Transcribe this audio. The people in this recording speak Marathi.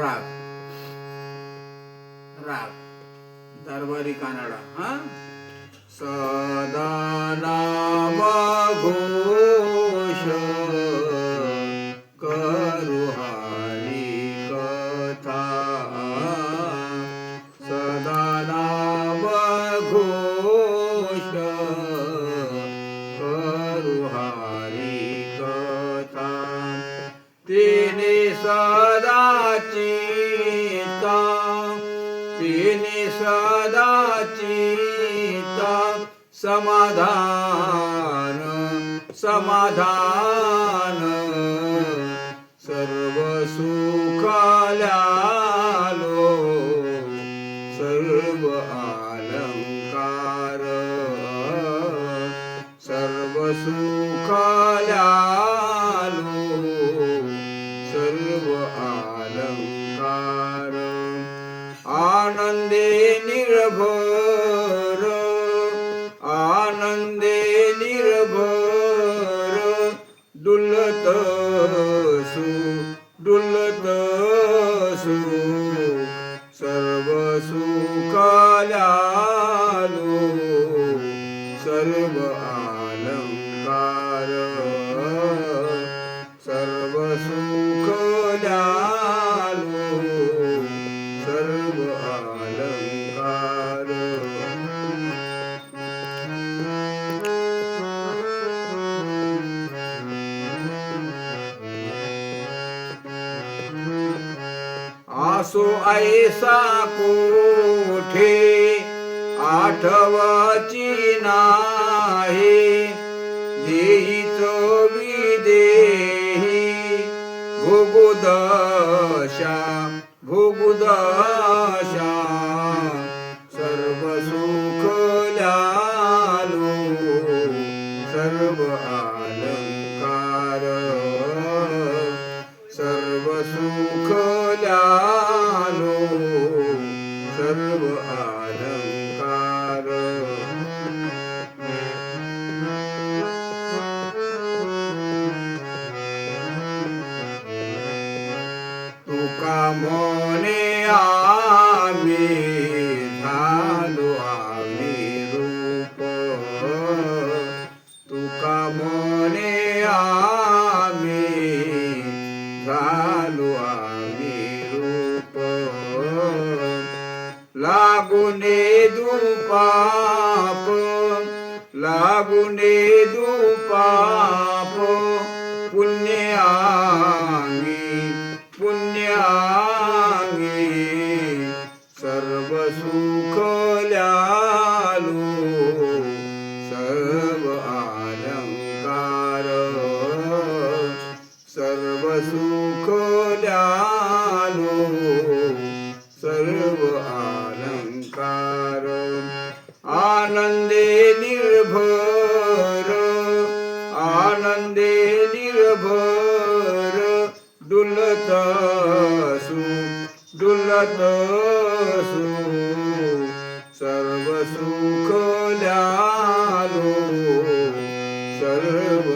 राग. राग. दरबारी कानाडा हा? सदा तिने समाधान समाधान. सर्व सुखाला सर्व अलंकार. सर्व सुखाल्यालो सर्व अलंकार. आनंदे निर्भर आनंदे निर्भर डुलत सु डुलत सु सर्व सुखाल्यालो सर्व असो ऐसा कोठे आठवाची नाही. देहीच विदेही भोगुदशा भोगुदशा सर्व लागुने दुपाप लागुने दुपाप पुण्यामी पुण्यामी सर्व सुख डुलत सु सर्व सुख ल्यालो सर्व